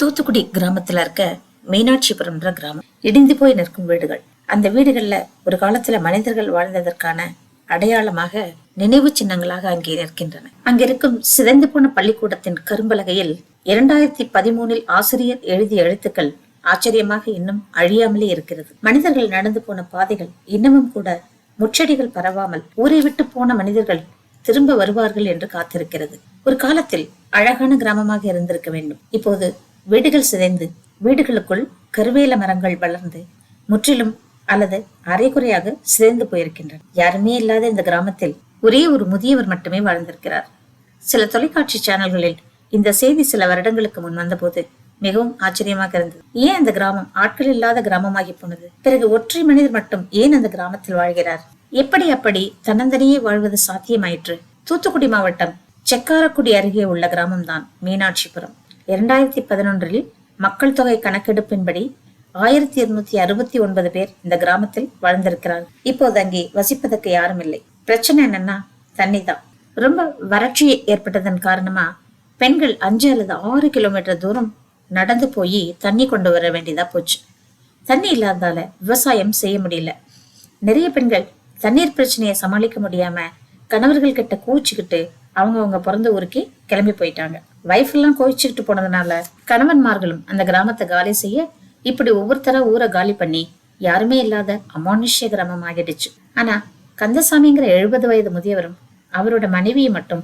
தூத்துக்குடி கிராமத்துல இருக்க மீனாட்சிபுரம்ன்ற கிராமம். இடிந்து போய் நிற்கும் வீடுகள். அந்த வீடுகள்ல ஒரு காலத்துல மனிதர்கள் வாழ்ந்ததற்கான அடையாளமாக நினைவு சின்னங்களாக அங்கே நிற்கின்றன. அங்கிருக்கும் சிதைந்து போன பள்ளிக்கூடத்தின் கரும்பலகையில் இரண்டாயிரத்தி பதிமூனில் ஆசிரியர் எழுதிய எழுத்துக்கள் ஆச்சரியமாக இன்னும் அழியாமலே இருக்கிறது. மனிதர்கள் நடந்து போன பாதைகள் இன்னமும் கூட முச்சடிகள் பரவாமல் ஊரை விட்டு போன மனிதர்கள் திரும்ப வருவார்கள் என்று காத்திருக்கிறது. ஒரு காலத்தில் அழகான கிராமமாக இருந்திருக்க வேண்டும். இப்போது வீடுகள் சிதைந்து வீடுகளுக்குள் கருவேல மரங்கள் வளர்ந்து முற்றிலும் அல்லது அரைகுறையாக சிதைந்து போயிருக்கின்றன. யாருமே இல்லாத இந்த கிராமத்தில் ஒரே ஒரு முதியவர் மட்டுமே வாழ்ந்திருக்கிறார். சில தொலைக்காட்சி சேனல்களில் இந்த செய்தி சில வருடங்களுக்கு முன் வந்தபோது மிகவும் ஆச்சரியமாக இருந்தது. ஏன் அந்த கிராமம் ஆட்கள் இல்லாத கிராமமாகி போனது? பிறகு ஒற்றை மனிதர் மட்டும் ஏன் அந்த கிராமத்தில் வாழ்கிறார்? எப்படி அப்படி தன்னந்தனியே வாழ்வது சாத்தியமாயிற்று? தூத்துக்குடி மாவட்டம் செக்காரக்குடி அருகே உள்ள கிராமம்தான் மீனாட்சிபுரம். இரண்டாயிரத்தி பதினொன்றில் மக்கள் தொகை கணக்கெடுப்பின்படி ஆயிரத்தி இருநூத்தி அறுபத்தி ஒன்பது பேர் இந்த கிராமத்தில் வாழ்ந்திருக்கிறார்கள். இப்போது அங்கே வசிப்பதற்கு யாரும் இல்லை. பிரச்சனை என்னன்னா தண்ணி தான் ரொம்ப வறட்சி ஏற்பட்டதன் காரணமா பெண்கள் அஞ்சு அல்லது ஆறு கிலோமீட்டர் தூரம் நடந்து போய் தண்ணி கொண்டு வர வேண்டியதா போச்சு. தண்ணி இல்லாததால விவசாயம் செய்ய முடியல. நிறைய பெண்கள் தண்ணீர் பிரச்சனையை சமாளிக்க முடியாம கணவர்கள் கிட்ட கூச்சிக்கிட்டு அவங்கவுங்க பிறந்த ஊருக்கே கிளம்பி போயிட்டாங்க. வைஃப் எல்லாம் கோவிச்சுக்கிட்டு போனதுனால கணவன்மார்களும் அந்த கிராமத்தை காலி செய்ய இப்படி ஒவ்வொருத்தர ஊரை காலி பண்ணி யாருமே இல்லாத அமானுஷ்ய கிராமம் ஆகிடுச்சு. ஆனா கந்தசாமிங்கிற எழுபது வயது முதியவரும் அவரோட மனைவியை மட்டும்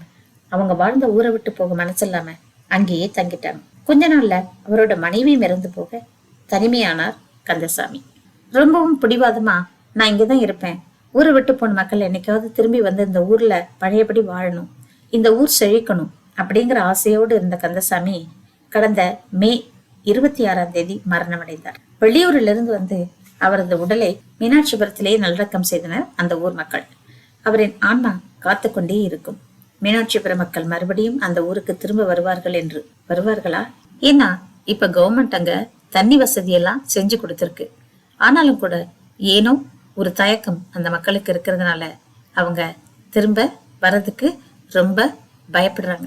அவங்க வாழ்ந்த ஊரை விட்டு போக மனசில்லாம அங்கேயே தங்கிட்டாங்க. கொஞ்ச நாள்ல அவரோட மனைவியும் இறந்து போக தனிமையானார் கந்தசாமி. ரொம்பவும் பிடிவாதமா நான் இங்கதான் இருப்பேன். ஊரை விட்டு போன மக்கள் என்னைக்காவது திரும்பி வந்து இந்த ஊர்ல பழையபடி வாழணும். இந்த ஊர் செழிக்கணும் அப்படிங்கிற ஆசையோடு இருந்த கந்தசாமி கடந்த மே இருபத்தி ஆறாம் தேதி மரணமடைந்தார். வெளியூரிலிருந்து வந்து அவரது உடலை மீனாட்சிபுரத்திலேயே நல்லடக்கம் செய்தனர் அந்த ஊர் மக்கள். அவரின் ஆன்மா காத்து கொண்டே இருக்கும். மீனாட்சிபுரம் மக்கள் மறுபடியும் அந்த ஊருக்கு திரும்ப வருவார்கள் என்று வருவார்களா? ஏன்னா இப்ப கவர்மெண்ட் அங்க தண்ணி வசதி எல்லாம் செஞ்சு கொடுத்திருக்கு. ஆனாலும் கூட ஏனோ ஒரு தயக்கம் அந்த மக்களுக்கு இருக்கிறதுனால அவங்க திரும்ப வர்றதுக்கு ரொம்ப பயப்படுறாங்க.